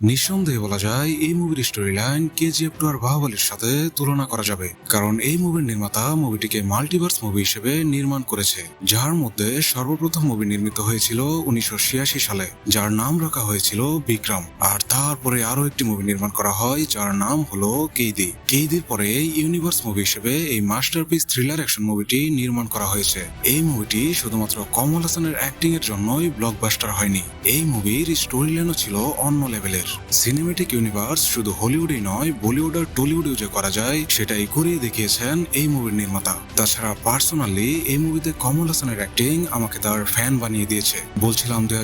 নিঃসন্দেহে বলা যায়, এই মুভির স্টোরি লাইন কেজিএফ টু আর বাহুবলীর সাথে তুলনা করা যাবে। কারণ এই মুভির নির্মাতা মুভিটিকে মাল্টিভার্স মুভি হিসেবে নির্মাণ করেছে, যার মধ্যে সর্বপ্রথম মুভি নির্মিত হয়েছিল উনিশশো ছিয়াশি সালে, যার নাম রাখা হয়েছিল বিক্রম। আর তারপরে আরও একটি মুভি নির্মাণ করা হয়, যার নাম হলো কেইদি। কেইদির পরে ইউনিভার্স মুভি হিসেবে এই মাস্টারপিস থ্রিলার অ্যাকশন মুভিটি নির্মাণ করা হয়েছে। এই মুভিটি শুধুমাত্র কমল হাসানের অ্যাক্টিং এর জন্যই ব্লকবাস্টার হয়নি। এই মুভির স্টোরি লাইনও ছিল অন্য লেভেলের সিনেমেটিক ইউনিভার্স শুধু হলিউডেই নয় বলিউড আর টলিউডেও যে করা যায়, সেটাই করিয়ে দেখিয়েছেন এই মুভির নির্মাতা। তাছাড়া পার্সোনালি এই মুভিতে কমল হাসানের অ্যাক্টিং আমাকে তার ফ্যান বানিয়ে দিয়েছে। বলছিলাম দুই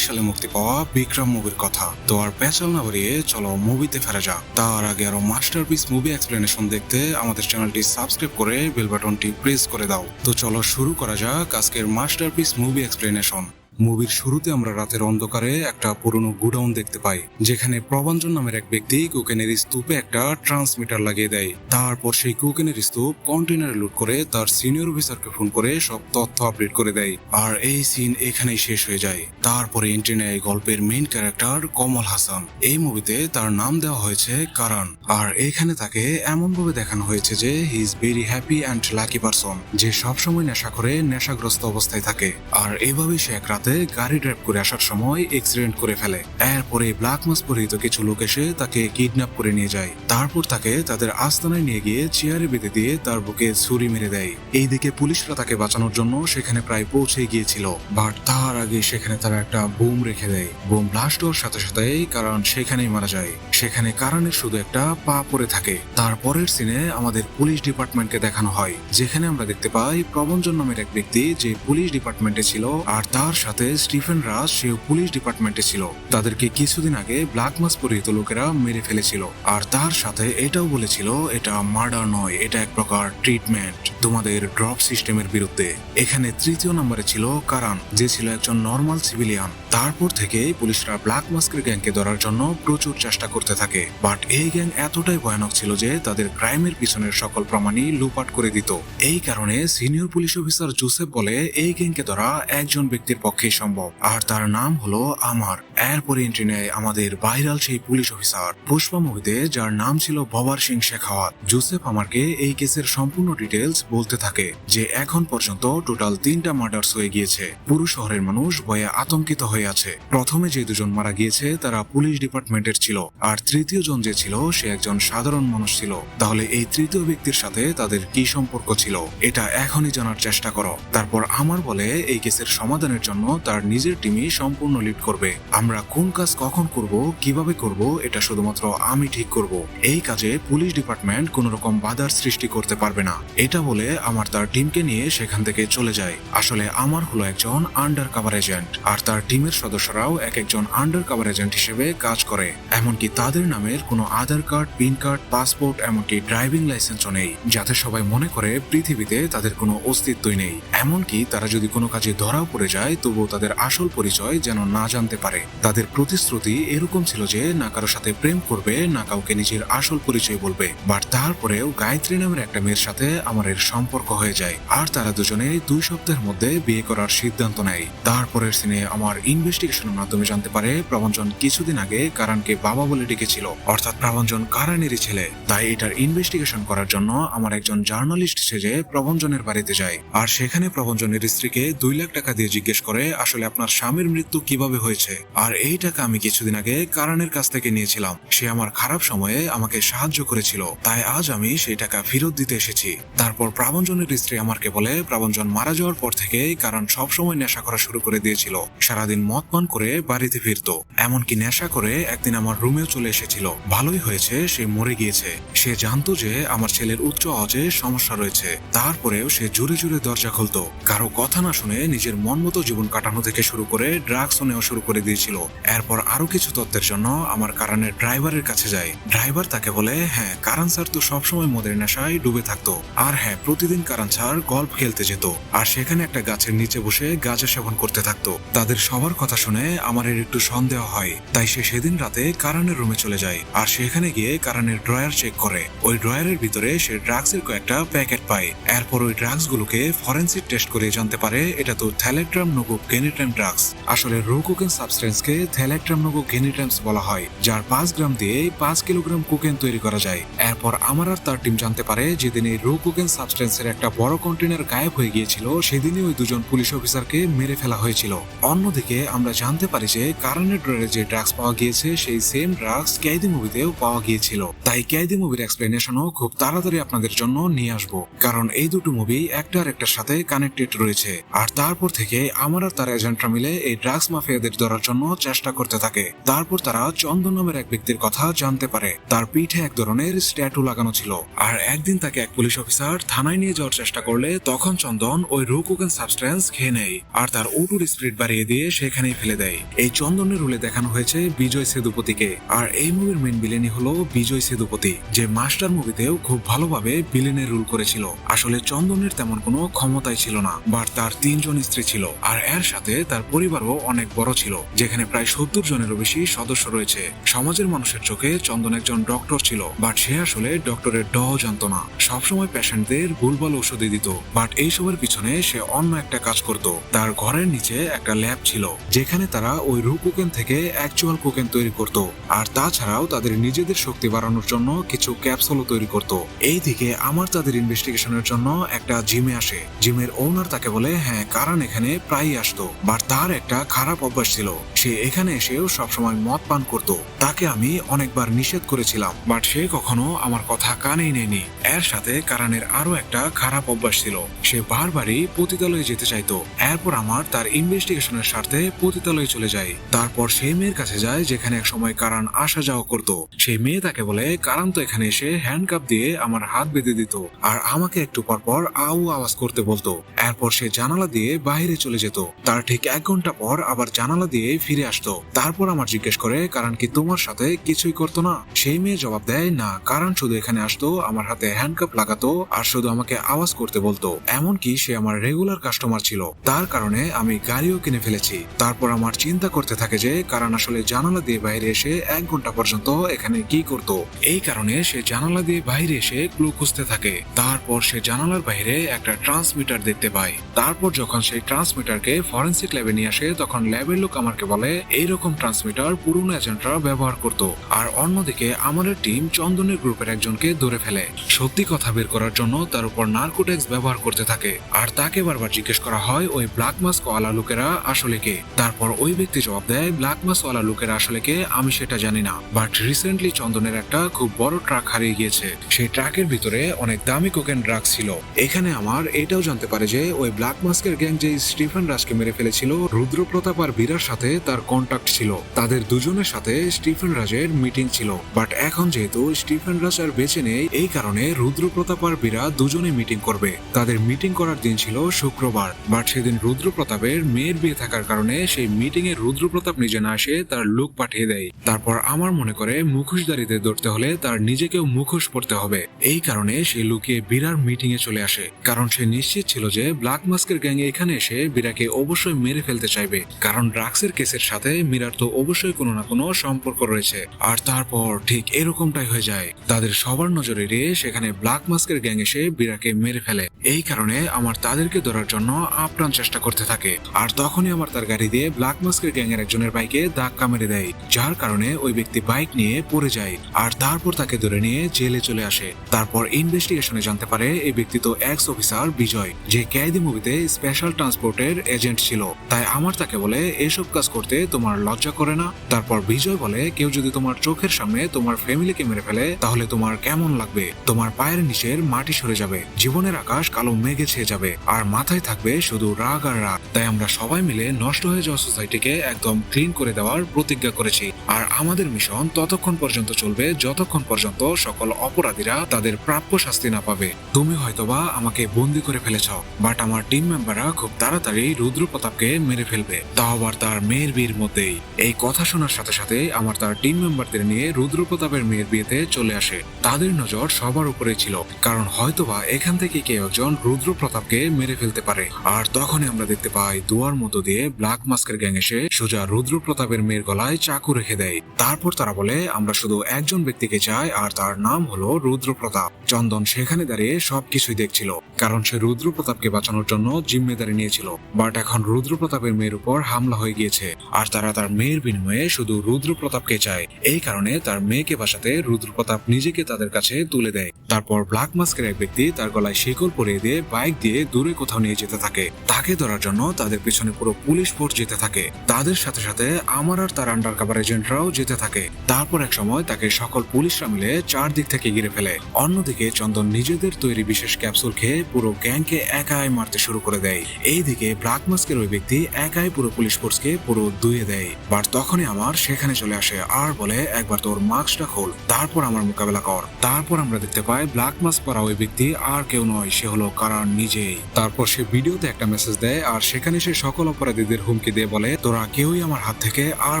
সালে মুক্তি পাওয়া বিক্রম মুভির কথা। তো আর পেঁচাল না বাড়িয়ে চলো মুভিতে ফেরা যাক। তার আগে আরও মাস্টারপিস মুভি এক্সপ্লেনেশন দেখতে আমাদের চ্যানেলটি সাবস্ক্রাইব করে বেল বাটনটি প্রেস করে দাও। তো চলো শুরু করা যাক আজকের মাস্টারপিস মুভি এক্সপ্লেনেশন মুভির শুরুতে আমরা রাতের অন্ধকারে একটা পুরনো গুডাউন দেখতে পাই, যেখানে প্রবাঞ্জন নামের এক ব্যক্তি কোকেনের স্তূপে একটা ট্রান্সমিটার লাগিয়ে দেয়। তারপর সেই কোকেনের স্তূপ কন্টেনারে লুট করে তার সিনিয়র অফিসারকে ফোন করে সব তথ্য আপডেট করে দেয়, আর এই সিন এখানেই শেষ হয়ে যায়। তারপরে এন্ট্রি নেয় গল্পের মেইন ক্যারেক্টার কমল হাসান। এই মুভিতে তার নাম দেওয়া হয়েছে কারণ আর এখানে তাকে এমন ভাবে দেখানো হয়েছে যে he is very happy and lucky person যে সবসময় নেশা করে নেশাগ্রস্ত অবস্থায় থাকে, আর এইভাবেই সে এক রাতে গাড়ি ড্রাইভ করে আসার সময় এক্সিডেন্ট করে ফেলে। এরপরে ব্ল্যাক মাস পরিহিত কিছু লোক এসে তাকে কিডন্যাপ করে নিয়ে যায়। তারপর তাকে তাদের আস্তানায় নিয়ে গিয়ে চেয়ারে বেঁধে দিয়ে তার বুকে ছুরি মেরে দেয়। এইদিকে পুলিশরা তাকে বাঁচানোর জন্য সেখানে প্রায় পৌঁছে গিয়েছিল। বাট তার আগে সেখানে তারা একটা বুম রেখে দেয়। বোম ব্লাস্ট হওয়ার সাথে সাথেই কারণ সেখানেই মারা যায়। সেখানে কারণের শুধু একটা পা পড়ে থাকে। তারপরের সিনে আমাদের পুলিশ ডিপার্টমেন্টকে দেখানো হয়। যেখানে আমরা দেখতে পাই প্রবঞ্জন নামের এক ব্যক্তি যে পুলিশ ডিপার্টমেন্টে ছিল আর তার সাথে স্টিফেন রাজ সেও পুলিশ ডিপার্টমেন্টে ছিল। তাদেরকে কিছুদিন আগে ব্ল্যাক মাস পরিহিত লোকেরা মেরে ফেলেছিল। আর তার সাথে এটাও বলেছিল, এটা মার্ডার নয়, এটা এক প্রকার ট্রিটমেন্ট, তোমাদের ড্রপ সিস্টেমের বিরুদ্ধে। এখানে তৃতীয় নম্বরে ছিল কারান, যে ছিল একজন নর্মাল সিভিলিয়ান। তারপর থেকে পুলিশরা ব্ল্যাক মাস্কের গ্যাংকে ধরার জন্য প্রচুর চেষ্টা করতে থাকে। বাট এই গ্যাং এতটাই ভয়ানক ছিল যে তাদের ক্রাইমের পিছনের সকল প্রমাণই লুপাট করে দিত। এই কারণে সিনিয়র পুলিশ অফিসার জোসেফ বলে, এই গ্যাংকে ধরা একজন ব্যক্তির পক্ষেই সম্ভব। আর তার নাম হলো আমার। এরপরে এন্ট্রি নেয় আমাদের ভাইরাল সেই পুলিশ অফিসার পুষ্পা মুভিতে যার নাম ছিল ভবার সিং শেখাওয়াত। জোসেফ আমারকে এই কেসের সম্পূর্ণ ডিটেলস বলতে থাকে, যে এখন পর্যন্ত টোটাল তিনটা মার্ডার্স হয়ে গিয়েছে। পুরো শহরের মানুষ ভয়ে আতঙ্কিত হয়ে আছে। প্রথমে যে দুজন মারা গিয়েছে, তারা পুলিশ ডিপার্টমেন্টের ছিল, আর তৃতীয় জন যে ছিল, সে একজন সাধারণ মানুষ ছিল। তাহলে এই তৃতীয় ব্যক্তির সাথে তাদের কি সম্পর্ক ছিল, এটা এখনই জানার চেষ্টা করো। তারপর আমার বলে এই কেসের সমাধানের জন্য তার নিজের টিমই সম্পূর্ণ লিড করবে। আমরা কোন কাজ কখন করব, কীভাবে করব, এটা শুধুমাত্র আমি ঠিক করব। এই কাজে পুলিশ ডিপার্টমেন্ট কোন রকম বাধার সৃষ্টি করতে পারবে না। এটা বলে আমার তার টিমকে নিয়ে সেখান থেকে চলে যায়। আসলে আমার হলো একজন আন্ডার কাভার এজেন্ট আর তার টিমের সদস্যরাও এক একজন আন্ডার কাভার এজেন্ট হিসেবে কাজ করে। এমনকি তাদের নামের কোনো Aadhaar card pin card, passport, এমনকি ড্রাইভিং লাইসেন্সও নেই। যাতে সবাই মনে করে পৃথিবীতে তাদের কোনো অস্তিত্বই নেই। এমনকি তারা যদি কোনো কাজে ধরাও পড়ে যায় তবুও তাদের আসল পরিচয় যেন না জানতে পারে। তাদের প্রতিশ্রুতি এরকম ছিল যে, না কারও সাথে প্রেম করবে, না কাউকে নিজের আসল পরিচয় বলবে। বাট তারপরেও গায়ত্রী নামের একটা মেয়ের সাথে আমার এর সম্পর্ক হয়ে যায়। আর তারা দুজনে দুই সপ্তাহের মধ্যে বিয়ে করার সিদ্ধান্ত নেয়। তারপরের সিনে আমার ইনভেস্টিগেশনের মাধ্যমে জানতে পারে প্রবঞ্জন কিছুদিন আগে কারণকে বাবা বলে ডেকেছিল। অর্থাৎ প্রবঞ্জন কারানেরই ছেলে। তাই এটার ইনভেস্টিগেশন করার জন্য আমার একজন জার্নালিস্ট সেজে প্রবঞ্জনের বাড়িতে যায়। আর সেখানে প্রবঞ্জনের স্ত্রীকে দুই লাখ টাকা দিয়ে জিজ্ঞেস করে আসলে আপনার স্বামীর মৃত্যু কীভাবে হয়েছে? আর এই টাকা আমি কিছুদিন আগে কারণের কাছ থেকে নিয়েছিলাম। সে আমার খারাপ সময়ে আমাকে সাহায্য করেছিল। তাই আজ আমি সেই টাকা ফেরত দিতে এসেছি। তারপর প্রাবঞ্জনের স্ত্রী আমাকে বলে, প্রাবঞ্জন মারা যাওয়ার পর থেকে কারণ সবসময় নেশা করা শুরু করে দিয়েছিল। সারাদিন মদ পান করে বাড়িতে ফিরত। এমনকি নেশা করে একদিন আমার রুমেও চলে এসেছিল। ভালোই হয়েছে, সে মরে গিয়েছে। সে জানতো যে আমার ছেলের উচ্চ আওয়াজে সমস্যা রয়েছে। তারপরেও সে জোরে জোরে দরজা খুলতো। কারও কথা না শুনে নিজের মন মতো জীবন কাটানো থেকে শুরু করে ড্রাগসও নেওয়া শুরু করে দিয়েছিল। এরপর আরও কিছু তথ্যের জন্য আমার কারণের ড্রাইভারের কাছে যায় ড্রাইভার তাকে বলে হ্যাঁ কারণ স্যার তো সবসময় মদের নেশায় ডুবে থাকতো। আর হ্যাঁ প্রতিদিন কারণ স্যার গল্ফ খেলতে যেত। আর সেখানে একটা গাছের নিচে বসে গাঁজা সেবন করতে থাকতো। তাদের সবার কথা শুনে আমার এর একটু সন্দেহ হয়। তাই সে সেদিন রাতে কারণের রুমে চলে যায়। আর সেখানে গিয়ে কারণের ড্রয়ার চেক করে। ওই ড্রয়ারের ভিতরে সে ড্রাগসের কয়েকটা প্যাকেট পায়। এরপর ওই ড্রাগস গুলোকে ফরেন্সিক টেস্ট করে জানতে পারে, এটা তো থ্যালেট্রাম নকুব গেনিট্রাম ড্রাগস আসলে রো কোকেন সাবস্টেন্সকে থ্যালেট্রাম নগো গেনিট্রামস বলা হয়, যার পাঁচ গ্রাম দিয়ে পাঁচ কিলোগ্রাম কোকেন তৈরি করা যায়। এরপর আমার আর তার টিম জানতে পারে, যেদিন এই রো কোকেন সাবস্টেন্সের একটা বড় কন্টেনার গায়েব হয়ে গিয়েছিল, সেদিনই ওই দুজন পুলিশ অফিসারকে মেরে ফেলা হয়েছিল। অন্যদিকে আমরা জানতে পারি যে কারণের ড্রয়ারে যে ড্রাগস পাওয়া গিয়েছে, সেই সেম ড্রাগস ক্যাদি মুভিতেও পাওয়া গিয়েছিল। তাই ক্যাদি মুভির এক্সপ্লেনেশনও খুব তাড়াতাড়ি আপনাদের জন্য নিয়ে আসব। কারণ এই দুটো মুভি একটা আর একটার সাথে কানেক্টেড রয়েছে। আর তারপর থেকে আমার তার এজেন্টরা মিলে এই ড্রাগস মাফিয়াদের ধরার জন্য চেষ্টা করতে থাকে। তারপর তারা চন্দন নামের এক ব্যক্তির কথা জানতে পারে। তার পিঠে এক ধরনের স্ট্যাটু লাগানো ছিল। আর একদিন তাকে এক পুলিশ অফিসার থানায় নিয়ে যাওয়ার চেষ্টা করলে তখন চন্দন ওই রোকোকেন সাবস্টেন্স খেয়ে নেয় আর তার ওটুর স্পিরিট বাড়িয়ে দিয়ে সেখানেই ফেলে দেয়। এই চন্দনের রুলে দেখানো হয়েছে বিজয় সেতুপতিকে আর এই মুভির মেন বিলেনই হলো বিজয় সেতুপতি যে মাস্টার মুভিতেও খুব ভালোভাবে বিলেনের রুল করেছিল। আসলে চন্দনের তেমন কোনো ক্ষমতাই ছিল না, বাট তার তিনজন স্ত্রী ছিল। আর এর সাথে তার পরিবারও অনেক বড় ছিল, যেখানে প্রায় সত্তর জনেরও বেশি সদস্য রয়েছে। সমাজের মানুষের চোখে চন্দন একজন ডক্টর ছিল, বাট সে আসলে ডক্টরের ড জানতো না সবসময় পেশেন্টদের ভুলভাল ওষুধই দিত, বাট এইসবের পিছনে সে অন্য একটা কাজ করত। তার ঘরের নিচে একটা ল্যাব ছিল, যেখানে তারা ওই রু কোকেন থেকে অ্যাকচুয়াল কোকেন তৈরি করত, আর তাছাড়াও তাদের নিজেদের শক্তি বাড়ানোর জন্য কিছু ক্যাপসুলও তৈরি করত। এইদিকে আমার তাদের ইনভেস্টিগেশনের জন্য একটা জিমে আসে। জিমের ওনার তাকে বলে হ্যাঁ কারণ এখানে প্রায়ই আসতো বাট তার একটা খারাপ অভ্যাস ছিল। সে এখানে এসেও সবসময় মদ পান করত। তাকে আমি অনেকবার নিষেধ করেছিলাম, বাট সে কখনো আমার কথা কানেই নেয়নি। এর সাথে কারণের আরও একটা খারাপ অভ্যাস ছিল। সে বারবারই পতিতালয়ে যেতে চাইতো। এরপর আমার তার ইনভেস্টিগেশনের স্বার্থে পতিতালয়ে চলে যায়। তারপর সেই মেয়ের কাছে যায়, যেখানে এক সময় কারণ আসা যাওয়া করত। সেই মেয়ে তাকে বলে কারণ তো এখানে এসে হ্যান্ডকাপ দিয়ে আমার হাত বেঁধে দিত আর আমাকে একটু পর পর আউ আওয়াজ করতে বলতো। এরপর সে জানালা দিয়ে বাইরে চলে যেত। তার ঠিক এক ঘণ্টা পর আবার জানালা দিয়ে ফিরে আসতো। তারপর আমার জিজ্ঞেস করে, কারণ কি তোমার সাথে কিছুই করতো না? সেই মেয়ে জবাব দেয়, না, কারণ শুধু এখানে আসতো, আমার হাতে হ্যান্ডকাপ লাগাতো আর শুধু আমাকে আওয়াজ করতে বলতো। এমনকি সে আমার রেগুলার কাস্টমার ছিল। তার কারণে আমি গাড়িও কিনে ফেলেছি। তারপর আমার চিন্তা করতে থাকে যে, কারণ আসলে জানালা দিয়ে বাইরে এসে এক ঘণ্টা পর্যন্ত এখানে কি করত। এই কারণে সে জানালা দিয়ে বাইরে এসে ক্লু খুঁজতে থাকে। তারপর সে জানালার বাইরে একটা ট্রান্সমিটার দেখতে পায়। তারপর যখন সেই ট্রান্সমিটারকে ফরেন্সিক ল্যাবে নিয়ে আসে, তখন ল্যাবের লোক আমাকে বলে এইরকম ট্রান্সমিটার পুরনো এজেন্টরা ব্যবহার করত। আর অন্যদিকে আমাদের টিম চন্দনের গ্রুপের একজনকে ধরে ফেলে। সত্যি কথা বের করার জন্য তার উপর নার্কোটেক্স ব্যবহার করতে থাকে। আর তাকে বারবার জিজ্ঞেস করা হয়, ওই ব্ল্যাক মাস্ক ওয়ালা লোকেরা আসলে কে? তারপর ওই ব্যক্তি জবাব দেয় ব্ল্যাক মাস্ক ওয়ালা লোকেরা আসলে কে? আমি সেটা জানি না। বাট রিসেন্টলি চন্দনের একটা খুব বড় ট্রাক হারিয়ে গিয়েছে। সেই ট্রাকের ভিতরে অনেক দামি কোকেন ড্রাগস ছিল। এখানে আমার এটাও জানতে পারে যে, ওই ব্ল্যাক মাস্কের গ্যাং যে স্টিফেন রাজকে মেরে ফেলেছিল রুদ্র প্রতাপ আর বীরার সাথে তার কন্টাক্ট ছিল। তাদের দুজনের সাথে স্টিফেন রাজের মিটিং ছিল। বাট এখন যেহেতু স্টিফেন রাজ আর বেঁচে নেই, এই কারণে রুদ্র প্রতাপ আর বীরা দুজনে মিটিং করবে। তাদের মিটিং করার দিন ছিল শুক্রবার। বাট সেদিন রুদ্র প্রতাপের মেয়ের বিয়ে থাকার কারণে সেই মিটিং এ রুদ্র প্রতাপ নিজে না এসে তার লুক পাঠিয়ে দেয়। তারপর আমার মনে করে মুখোশধারীদের ধরতে হলে তার নিজেকেও মুখোশ পড়তে হবে। এই কারণে সে লুকিয়ে বীরার মিটিং এ চলে আসে। কারণ সে নিশ্চিত ছিল যে ব্ল্যাক মাস্কের গ্যাং এখানে এসে বীরাকে অবশ্যই মেরে ফেলতে চাইবে। কারণ ড্রাগসের কেসের সাথে মীরার তো অবশ্যই কোনো না কোনো সম্পর্ক রয়েছে। আর তারপর ঠিক এরকমটাই হয়ে যায়। তাদের সবার নজর এড়িয়ে সেখানে ব্ল্যাক মাস্কের গ্যাং এসে বীরাকে মেরে ফেলে। এই কারণে আমার তাদেরকে ধরার জন্য আপ্রাণ চেষ্টা করতে থাকে। আর তখনই আমার তার গাড়ি দিয়ে ব্ল্যাক মাস্কের গ্যাং এর একজনের বাইকে ধাক্কা মেরে দেয়, যার কারণে ওই ব্যক্তি বাইক নিয়ে পড়ে যায়। আর তারপর তাকে ধরে নিয়ে জেলে চলে আসে। তারপর ইনভেস্টিগেশনে জানতে পারে এই ব্যক্তি তো এক্স অফিসার বিজয়, যে ক্যাদি মুভিতে স্পেশাল ট্রান্সপোর্টের এজেন্ট ছিল। তাই আমার তাকে বলে এসব কাজ করতে তোমার লজ্জা করে না? তারপর বিজয় বলে, কেউ যদি তোমার চোখের সামনে তোমার ফ্যামিলিকে মেরে ফেলে, তাহলে তোমার কেমন লাগবে? তোমার পায়ের নিচের মাটি সরে যাবে, জীবনের আকাশ কালো মেঘে ছেয়ে যাবে, আর মাথায় থাকবে শুধু রাগ আর রাগ। তাই আমরা সবাই মিলে নষ্ট হয়ে যাওয়া সোসাইটিকে একদম ক্লিন করে দেওয়ার প্রতিজ্ঞা করেছি। আর আমাদের মিশন ততক্ষণ পর্যন্ত চলবে, যতক্ষণ পর্যন্ত সকল অপরাধীরা তাদের প্রাপ্য শাস্তি না পাবে। তুমি হয়তোবা আমাকে বন্দি করে ফেলেছ বাট আমার টিম মেম্বাররা খুব তাড়াতাড়ি রুদ্র প্রতাপকে মেরে ফেলবে। তাও আবার তার মেয়ের বিয়ের মধ্যেই। এই কথা শোনার সাথে সাথে আমার তার টিম মেম্বারদের নিয়ে রুদ্রপ্রতাপের মেয়ের বিয়েতে চলে আসে। তাদের নজর সবার উপরে ছিল, কারণ হয়তোবা এখান থেকে কেউ একজন রুদ্রপ্রতাপকে মেরে ফেলতে পারে। আর তখনই আমরা দেখতে পাই, দুয়ার মধ্য দিয়ে ব্ল্যাক মাস্কের গ্যাং এসে সোজা রুদ্রপ্রতাপের মেয়ের গলায় চাকু রেখে দেয়। তারপর তারা বলে, আমরা শুধু একজন ব্যক্তিকে চাই, আর তার নাম হলো রুদ্রপ্রতাপ। চন্দন সেখানে দাঁড়িয়ে সবকিছুই দেখছিল, কারণ সে রুদ্রপ্রতাপকে বাঁচানোর জন্য জিম্মেদারি নিয়েছিল। বাট এখন রুদ্রপ্রতাপের মেয়ের উপর হামলা হয়ে গিয়েছে। আর তারা তার মেয়ের বিনিময়ে শুধু রুদ্রপ্রতাপকে চায়। এই কারণে তার মেয়েকে বাঁচাতে রুদ্রপ্রতাপ নিজেকে তাদের কাছে তুলে দেয়। তারপর ব্ল্যাক মাস্কের এক ব্যক্তি তার গলায় শিকল পরিয়ে দিয়ে বাইক দিয়ে দূরে কোথাও নিয়ে যেতে থাকে। তাকে ধরার জন্য তাদের পিছনে পুরো পুলিশ ফোর্স যেতে থাকে। তাদের সাথে সাথে আমার আর তার আন্ডার কাভার এজেন্টরাও যেতে থাকে। তারপর এক সময় তাকে সকল পুলিশরা মিলে চারদিক থেকে ঘিরে ফেলে। অন্যদিকে চন্দন নিজেদের তৈরি বিশেষ ক্যাপসুল খেয়ে পুরো গ্যাংকে একাই মারতে শুরু করে দেয়। এইদিকে ব্ল্যাক মাস্কের ওই ব্যক্তি একাই পুরো পুলিশ ফোর্সকে পুরো ধুয়ে দেয়। বাট তখনই আমার সেখানে চলে আসে। আর বলে, একবার তোর মাস্কটা খোল। তারপর আমার মোকাবেলা কর। তারপর আমরা দেখতে পাই, ব্ল্যাক মাস্ক পরা ওই ব্যক্তি আর কেউ নয়। সে হলো কারণ নিজেই। তারপর সে ভিডিওতে একটা মেসেজ দেয় আর সেখানে সে সকল অপরাধীদের হুমকি দিয়ে বলে, তোরা কেউই আমার হাত থেকে আর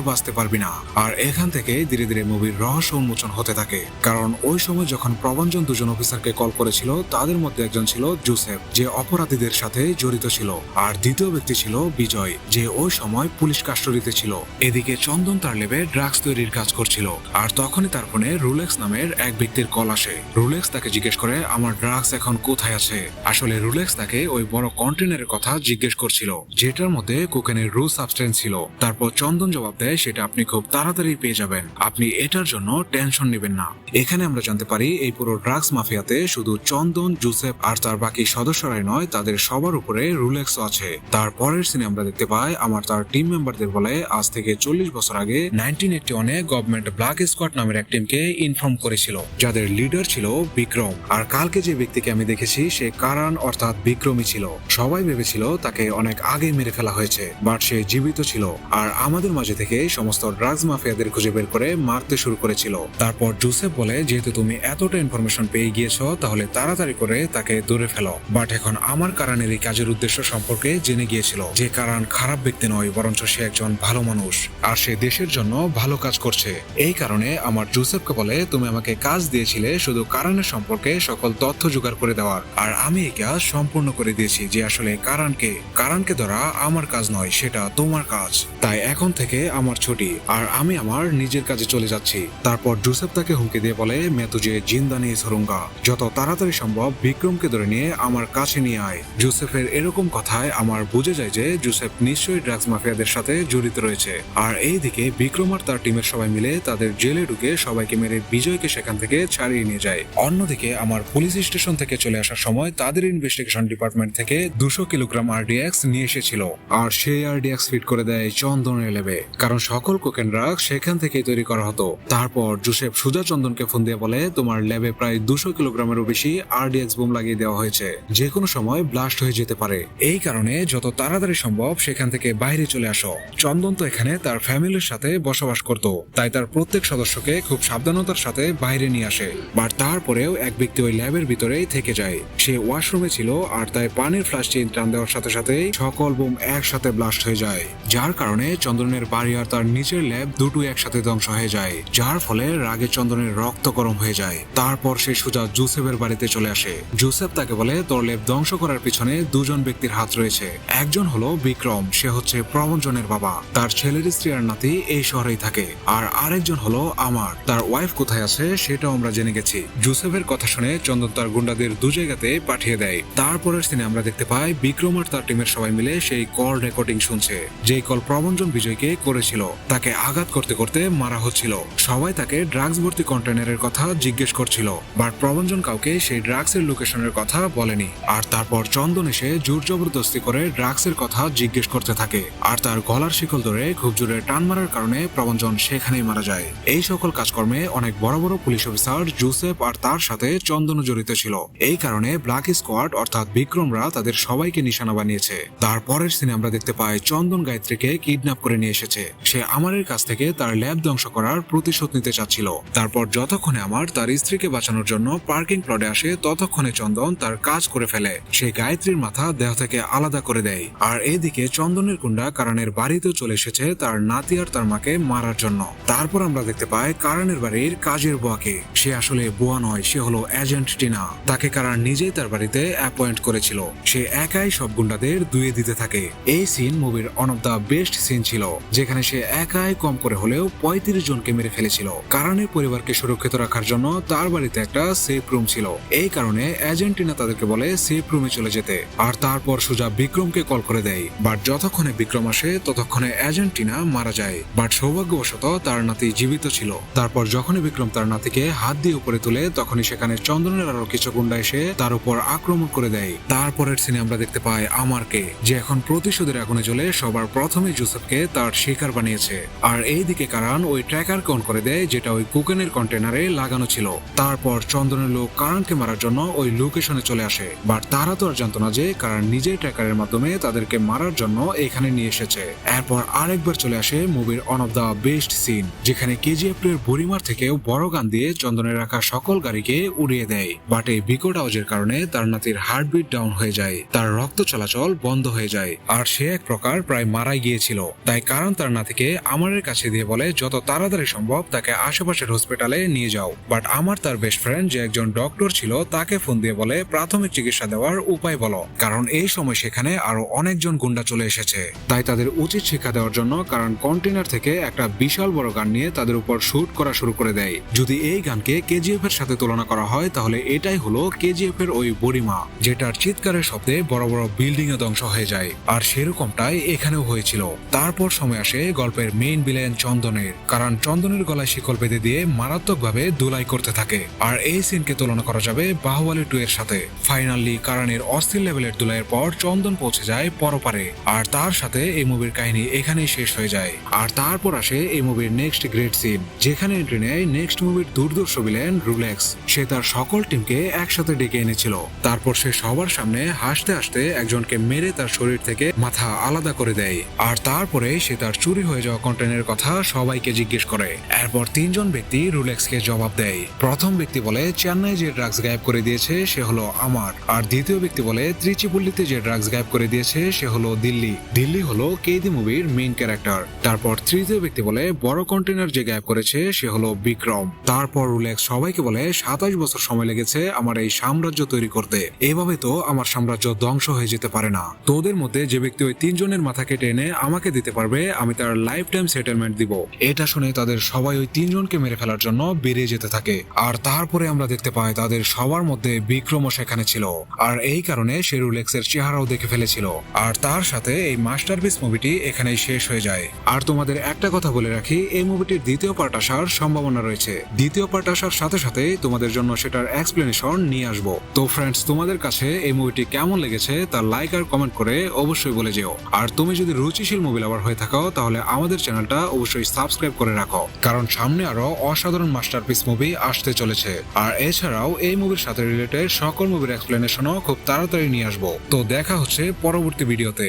বাঁচতে পারবি না। আর এখান থেকে ধীরে ধীরে মুভির রহস্য উন্মোচন হতে থাকে। কারণ ওই সময় যখন প্রবঞ্জন দুজন অফিসারকে কল করেছিল, তাদের মধ্যে একজন ছিল জোসেফ যে অপরাধীদের সাথে জড়িত ছিল। আর দ্বিতীয় ব্যক্তি ছিল বিজয়, যে ওই সময় পুলিশ কাস্টডিতে ছিল। এদিকে চন্দন তার লেবে ড্রাগস তৈরির কাজ করছিল। আর তখনই তার ফোনে রুলেক্স নামের এক ব্যক্তির কল আসে। রুলেক্স তাকে জিজ্ঞেস করে, আমার ড্রাগস এখন কোথায় আছে? আসলে রুলেক্স তাকে ওই বড় কন্টেনারের কথা জিজ্ঞেস করছিল, যেটার মধ্যে কোকেনের রু সাবস্টেন্স ছিল। তারপর চন্দন জবাব দেয়, সেটা আপনি খুব তাড়াতাড়ি পেয়ে যাবেন। আপনি এটার জন্য টেনশন নেবেন না। এখানে আমরা জানতে পারি, এই পুরো ড্রাগস মাফিয়াতে শুধু চন্দন, জোসেফ আর তার বাকি সদস্যরাই নয়, তাদের সবার উপরে রুলেক্স আছে। তার পরের সিনে আমরা দেখতে পাই, আমার তার টিম মেম্বারদের বলে আজ থেকে চল্লিশ বছর আগে নাইনটিন এইটি ওয়ানে গভর্নমেন্ট ব্ল্যাক স্কোয়াড নামের এক টিমকে ইনফর্ম করেছিল, যাদের লিডার ছিল বিক্রম। আর কালকে যে ব্যক্তিকে আমি দেখেছি, সে কারান অর্থাৎ বিক্রমই ছিল। সবাই ভেবেছিল তাকে অনেক আগে মেরে ফেলা হয়েছে, বাট সে জীবিত ছিল। আর আমাদের মাঝে থেকে সমস্ত ড্রাগস মাফিয়াদের খুঁজে বের করে মারতে শুরু করেছিল। তারপর জোসেফ বলে, যেহেতু তুমি এতটা ইনফরমেশন পেয়ে গিয়েছো, তাহলে তাড়াতাড়ি করে তাকে দূরে ফেলো। বাট এখন আমার কারানের এই কাজের উদ্দেশ্য সম্পর্কে জেনে গিয়েছিল যে কারণ খারাপ ব্যক্তি নয়, বরঞ্চ সে একজন ভালো মানুষ, আর সে দেশের জন্য ভালো কাজ করছে। এই কারণে আমার জোসেফকে বলে, তুমি আমাকে কাজ দিয়েছিলে শুধু কারণের সম্পর্কে সকল তথ্য জোগাড় করে দেওয়ার। আর আমি এই কাজ সম্পূর্ণ করে দিয়েছি যে আসলে কারণকে কারণকে ধরা আমার কাজ নয়, সেটা তোমার কাজ। তাই এখন থেকে আমার ছুটি, আর আমি আমার নিজের কাজে চলে যাচ্ছি। তারপর জোসেফ তাকে হুমকি দিয়ে বলে মে তুঝে জিন্দা নিয়ে সরুঙ্গা যত তাড়াতাড়ি সম্ভব বিক্রমকে ধরে নিয়ে আমার কাছে নিয়ে আয়। জোসেফের এরকম কথায় আমার বুঝে যায় যে জোসেফ নিশ্চয়ই ড্রাগস মাফিয়াদের সাথে জড়িত রয়েছে। আর এইদিকে বিক্রম আর তার টিমের সবাই মিলে তাদের জেলে ঢুকে সবাইকে মেরে বিজয়কে সেখান থেকে ছাড়িয়ে নিয়ে যায়। অন্যদিকে আমার পুলিশ স্টেশন থেকে চলে আসার সময় তাদের ইনভেস্টিগেশন ডিপার্টমেন্ট থেকে দুশো কিলোগ্রাম আরডিএক্স নিয়ে এসেছিল। আর সেই আরডিএক্স ফিট করে দেয় চন্দনের লেবে। কারণ সকল কোকেন ড্রাগ সেখান থেকেই তৈরি করা হতো। তারপর জোসেফ সুজা চন্দনকে ফোন দিয়ে বলে, তোমার ল্যাবে প্রায় দুশো কিলোগ্রামেরও বেশি আরডিএক্স বোম লাগিয়ে দেওয়া হয়েছে। যে কোনো সময় ব্লাস্ট হয়ে যেতে পারে। এই কারণে যত তাড়াতাড়ি সম্ভব সেখান থেকে বাইরে চলে আসো। চন্দন তো এখানে তার ফ্যামিলির সাথে বসবাস করত। তাই তার প্রত্যেক সদস্যকে খুব সাবধানতার সাথে বাইরে নিয়ে আসে। বাট তারপরেও এক ব্যক্তি ওই ল্যাবের ভিতরেই থেকে যায়। সে ওয়াশরুমে ছিল আর তাই পানির ফ্লাশ চেইন টান দেওয়ার সাথে সাথে সকল বোম একসাথে ব্লাস্ট হয়ে যায়। যার কারণে চন্দনের বাড়ি আর তার নিচের ল্যাব দুটো একসাথে ধ্বংস হয়ে যায়। যার ফলে রাগে চন্দনের রক্ত গরম হয়ে যায়। তারপর সে সোজা জোসেফের বাড়িতে চলে আসে। জোসেফ তাকে বলে, তোর ল্যাব ধ্বংস করার পিছনে দুজন ব্যক্তির হাত রয়েছে। একজন হলো বিক্রম, সে হচ্ছে প্রবঞ্জনের বাবা। তার ছেলের স্ত্রী আর নাতি এই শহরেই থাকে। আর আরেকজন হলো আমার। তার ওয়াইফ কোথায় আছে সেটাও আমরা জেনে গেছি। জোসেফের কথা শুনে চন্দন তার গুন্ডাদের দু জায়গাতে পাঠিয়ে দেয়। তারপরের সিনে আমরা দেখতে পাই বিক্রম আর তার টিমের সবাই মিলে সেই কল রেকর্ডিং শুনছে। যেই কল প্রবঞ্জন বিজয়কে করেছিল। তাকে আঘাত করতে করতে মারা হচ্ছিল। সবাই তাকে ড্রাগস ভর্তি কন্টেনারের কথা জিজ্ঞেস করছিল। বাট প্রবঞ্জন কাউকে সেই ড্রাগস এর লোকেশনের কথা বলেনি। আর তারপর চন্দন এসে জোর জবরদস্তি করে ড্রাগস এর কথা জিজ্ঞেস করতে থাকে। আর তার গলার শিকল ধরে খুব জোরে টান মারার কারণে প্রবঞ্জন সেখানেই মারা যায়। এই সকল কাজকর্মে অনেক বড় বড় পুলিশ অফিসার জোসেফ আর তার সাথে চন্দন জড়িত ছিল। এই কারণে ব্ল্যাক স্কোয়াড অর্থাৎ বিক্রমরা তাদের সবাইকে নিশানা বানিয়েছে। তারপরের সিনে আমরা দেখতে পাই চন্দন গায়ত্রীকে কিডন্যাপ করে নিয়ে এসেছে। সে আমারের কাছ থেকে তার ল্যাব ধ্বংস করার প্রতিশোধ নিতে চাচ্ছিল। তারপর যতক্ষণে আমার তার স্ত্রীকে বাঁচানোর জন্য পার্কিং প্লটে আসে, ততক্ষণে চন্দন তার কাজ করে ফেলে। সে গায়ত্রীর মাথা দেহ থেকে আলাদা করে দেয়। আর এদিকে চন্দনের কুণ্ডা কারণের বাড়ি বাড়িতেও চলে এসেছে তার নাতি আর তার মাকে মারার জন্য। তারপর আমরা দেখতে পাই কারণের বাড়ির কাজের বুয়াকে। সে আসলে বুয়া নয়, সে হলো এজেন্ট টিনা। তাকে কারণ নিজেই তার বাড়িতে অ্যাপয়েন্ট করেছিল। সে একাই সব গুন্ডাদের দুয়ে দিতে থাকে। এই সিন মুভির one of the best scene ছিল, যেখানে সে একাই কম করে হলেও পঁয়ত্রিশ জনকে মেরে ফেলেছিল। কারণের পরিবারকে সুরক্ষিত রাখার জন্য তার বাড়িতে একটা সেফ রুম ছিল। এই কারণে এজেন্টিনা তাদেরকে বলে সেফ রুমে চলে যেতে। আর তারপর সুজা বিক্রমকে কল করে দেয়। বাট যতক্ষণে বিক্রম আসে, ততক্ষণে এজেন্টিনা মারা যায়। বাট সৌভাগ্যবশত তার নাতি জীবিত ছিল। তারপর যখনই বিক্রম তার নাতিকে হাত দিয়ে উপরে তুলে, তখনই সেখানে চন্দনের আরও কিছু গুন্ডা এসে তার উপর আক্রমণ করে দেয়। তারপরের সিনে আমরা দেখতে পাই আমারকে, যে এখন প্রতিশোধের আগুনে জ্বলে সবার প্রথমে জোসেফকে তার শিকার বানিয়েছে। আর এইদিকে কারণ ওই ট্র্যাকারকে অন করে দেয়, যেটা ওই কুকেনের কন্টেনারে লাগানো ছিল। তারপর চন্দনের লোক কারণকে মারার জন্য ওই লোকেশনে চলে আসে। বাট তারা তো আর জানতো না যে কারণ নিজেই ট্র্যাকারের মাধ্যমে তাদেরকে মারার জন্য এখানে নিয়ে এসেছে। এরপর আরেকবার চলে আসে মুভির one of the best scene যেখানে কেজিএফ এর বুড়িমার থেকেও বড় গান দিয়ে চন্দনের রাখা সকল গাড়িকে উড়িয়ে দেয়। বাট এই বিকট আওয়াজের কারণে তার নাতির হার্টবিট ডাউন হয়ে যায়, তার রক্ত চলাচল বন্ধ হয়ে যায়, আর সে এক প্রকার প্রায় মারাই গিয়েছিল। তাই কারণ তার নাতিকে আমারের কাছে দিয়ে বলে, যত তাড়াতাড়ি সম্ভব তাকে আশেপাশের হসপিটালে নিয়ে যাও। বাট আমার তার বেস্ট ফ্রেন্ড যে একজন ডক্টর ছিল, তাকে ফোন দিয়ে বলে, প্রাথমিক চিকিৎসা দেওয়ার উপায় বলো। কারণ এই সময় সেখানে আরও অনেকজন গুন্ডা চলে এসেছে। তাই তাদের উচিত শিক্ষা দেওয়ার জন্য, কারণ কন্টেনার থেকে একটা বিশাল বড় গান নিয়ে তাদের উপর শুট করা শুরু করে দেয়। যদি এই গানকে কেজিএফ এর সাথে তুলনা করা হয়, তাহলে এটাই হলো কেজিএফ এর ওই বড়িমা, যেটার চিৎকারের শব্দে বড় বড় বিল্ডিং এ ধ্বংস হয়ে যায়। আর সেরকমটাই এখানেও হয়েছিল। তারপর সময় আসে গল্পের মেইন ভিলেন চন্দনের, কারণ চন্দনের গলায় শিকল বেঁধে দিয়ে মারাত্মকভাবে দুলাই করতে থাকে। আর এই সিনকে তুলনা করা যাবে বাহুবালি টু এর সাথে। ফাইনালি কারণের অস্থির লেভেলের দুলাইয়ের পর চন্দন পৌঁছে যায় পরপারে। আর তার সাথে এই মুভির কাহিনী এখানেই শেষ হয়ে যায়। আর তারপর আসে এই মুভির নেক্সট গ্রেট সিন যেখানে এন্ট্রি নেয় নেক্সট মুভির দুর্দর্শ ভিলেন রুলেক্স সে তার সকল টিমকে একসাথে ডেকে এনেছিল। তারপর সে সবার সামনে হাসতে হাসতে একজনকে মেরে তার শরীর থেকে মাথা আলাদা করে দেয়। আর তারপরে সে তার চুরি হয়ে যাওয়া কন্টেনের কথা সবাইকে জিজ্ঞেস করে। এরপর তিনজন ব্যক্তি রুলেক্সকে জবাব দেয়। প্রথম ব্যক্তি বলে, চেন্নাই যে ড্রাগস গায়েব করে দিয়েছে, সে হলো আমার। আর দ্বিতীয় ব্যক্তি বলে, ত্রিচিপল্লিতে যে ড্রাগস গায়েব করে দিয়েছে, সে হলো দিল্লি। দিল্লি হলো কেদি মুভির মেইন ক্যারেক্টার তারপর তৃতীয় ব্যক্তি বলে বড় কন্টেনার যে গায়েব করেছে, সে হলো বিক্রম। তারপর রুলেক্স সবাইকে বলে সাতাশ বছর সময় লেগেছে আমার এই সাম্রাজ্য তৈরি করতে। এভাবে তো আমার সাম্রাজ্য ধ্বংস হয়ে যেতে পারে না। তোদের মধ্যে যে ব্যক্তি ওই তিনজনের মাথা কেটে এনে আমাকে দিতে পারবে, আমি তার লাইফ টাইম সেটেলমেন্ট দিব। এটা শুনে তাদের সবাই ওই তিনজনকে মেরে ফেলার জন্য বেরিয়ে যেতে থাকে। আর তারপরে আমরা দেখতে পাই তাদের সবার মধ্যে বিক্রমও সেখানে ছিল। আর এই কারণে সে রুলেক্সের চেহারাও দেখে ফেলেছিল। আর তার সাথে এই মাস্টারপিস মুভিটি এখানেই শেষ হয়ে যায়। আর তোমাদের একটা কথা বলে রাখি, এই মুভিটির দ্বিতীয় পার্ট আসার সম্ভাবনা রয়েছে। দ্বিতীয় পার্ট আসার সাথে সাথে তোমাদের জন্য সেটার এক্সপ্লেনেশন নিয়ে আসব। তো ফ্রেন্ডস তোমাদের কাছে এই মুভিটি কেমন লেগেছে তা লাইক আর কমেন্ট করে অবশ্যই বলে যেও। আর তুমি যদি রুচিশীল মুভি লাভার হয়ে থাকো তাহলে আমাদের চ্যানেলটা অবশ্যই সাবস্ক্রাইব করে রাখো। কারণ সামনে আরও অসাধারণ মাস্টারপিস মুভি আসতে চলেছে। আর এছাড়াও এই মুভির সাথে রিলেটেড সকল মুভির এক্সপ্লেনেশনও খুব তাড়াতাড়ি নিয়ে আসব। তো দেখা হচ্ছে পরবর্তী ভিডিওতে